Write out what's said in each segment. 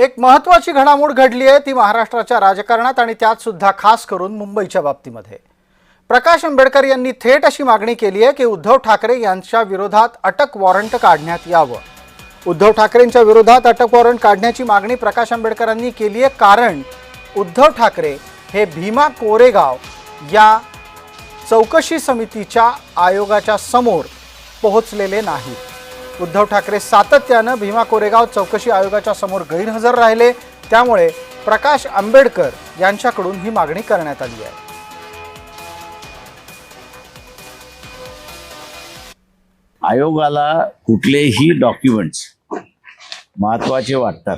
एक महत्वाची घडामोड घडली आहे ती महाराष्ट्राच्या राजकारणात आणि त्यात सुद्धा खास करून मुंबईच्या बाबतीमध्ये. प्रकाश आंबेडकर यांनी थेट अशी मागणी केली आहे की उद्धव ठाकरे यांच्या विरोधात अटक वॉरंट काढण्यात यावं. उद्धव ठाकरेंच्या विरोधात अटक वॉरंट काढण्याची मागणी प्रकाश आंबेडकरांनी केली आहे कारण उद्धव ठाकरे हे भीमा कोरेगाव या चौकशी समितीच्या आयोगाच्या समोर पोहोचलेले नाहीत. उद्धव ठाकरे सातत्यानं भीमा कोरेगाव चौकशी आयोगाच्या समोर गैरहजर राहिले. त्यामुळे प्रकाश आंबेडकर यांच्याकडून ही मागणी करण्यात आली आहे. आयोगाला कुठलेही डॉक्युमेंट्स महत्त्वाचे वाटतात.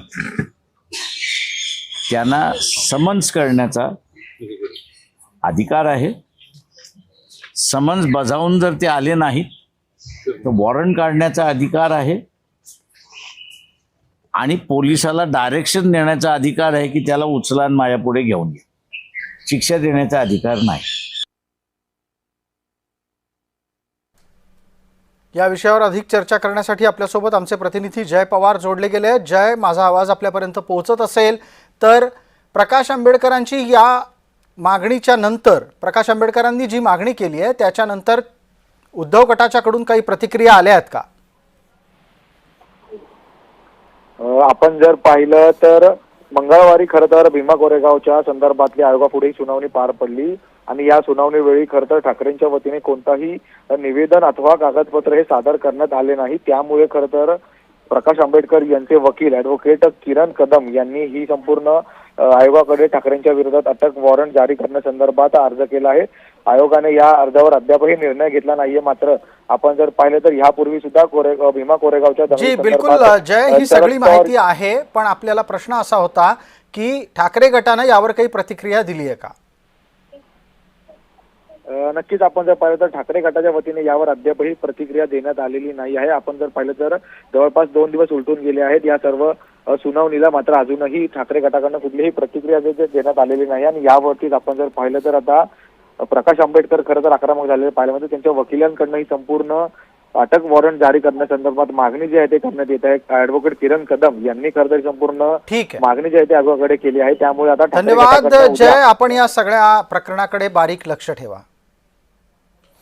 त्यांना समन्स करण्याचा अधिकार आहे. समन्स बजावून जर ते आले नाहीत तर वॉरंट काढण्याचा अधिकार आहे. आणि पोलिसाला डायरेक्शन देण्याचा अधिकार आहे की त्याला उचला आणि माझ्यापुढे घेऊन ये शिक्षा देण्याचा अधिकार नाही. या विषयावर अधिक चर्चा करण्यासाठी आपल्यासोबत आमचे प्रतिनिधी जय पवार जोडले गेले आहेत. जय माझा आवाज आपल्यापर्यंत पोहोचत असेल तर प्रकाश आंबेडकरांची या मागणीच्या नंतर प्रकाश आंबेडकरांनी जी मागणी केली आहे त्याच्यानंतर उद्धव गटाच्याकडून काही प्रतिक्रिया आल्या आहेत का? आपण जर पाहिलं तर मंगळवारी खरं तर भीमा कोरेगावच्या संदर्भातली आयोगापुढे सुनावणी पार पडली आणि या सुनावणी वेळी खरं तर ठाकरेंच्या वतीने कोणताही निवेदन अथवा कागदपत्र हे सादर करण्यात आले नाही. त्यामुळे खरं तर प्रकाश आंबेडकर यांचे वकील ऍडव्होकेट किरण कदम यांनी ही संपूर्ण आयोगाकडे ठाकरेंच्या विरोधात अटक वॉरंट जारी करण्यासंदर्भात अर्ज केला आहे. आयोगाने या अर्जावर अद्यापही निर्णय घेतला नाहीये. मात्र आपण जर पाहिलं तर यापूर्वी सुद्धा कोरे भीमा कोरेगावच्या बिलकुल जय ही सगळी माहिती आहे. पण आपल्याला प्रश्न असा होता की ठाकरे गटानं यावर काही प्रतिक्रिया दिली आहे का? नक्कीच आपण जर पाहिलं तर ठाकरे गटाच्या वतीने यावर अद्यापही प्रतिक्रिया देण्यात आलेली नाही आहे. आपण जर पाहिलं तर जवळपास दोन दिवस उलटून गेले आहेत. या सर्व सुनावणीला मात्र अजूनही ठाकरे गटाकडनं कुठलीही प्रतिक्रिया देण्यात आलेली नाही. आणि यावरतीच आपण जर पाहिलं तर आता प्रकाश आंबेडकर खरं तर आक्रमक झालेले पाहिलं म्हणजे त्यांच्या वकिलांकडनं ही संपूर्ण अटक वॉरंट जारी करण्यासंदर्भात मागणी जी आहे ते करण्यात येत आहे. ऍडव्होकेट किरण कदम यांनी खरं तर संपूर्ण मागणी जी आहे ती आयोगाकडे केली आहे. त्यामुळे आता धन्यवाद जय. आपण या सगळ्या प्रकरणाकडे बारीक लक्ष ठेवा.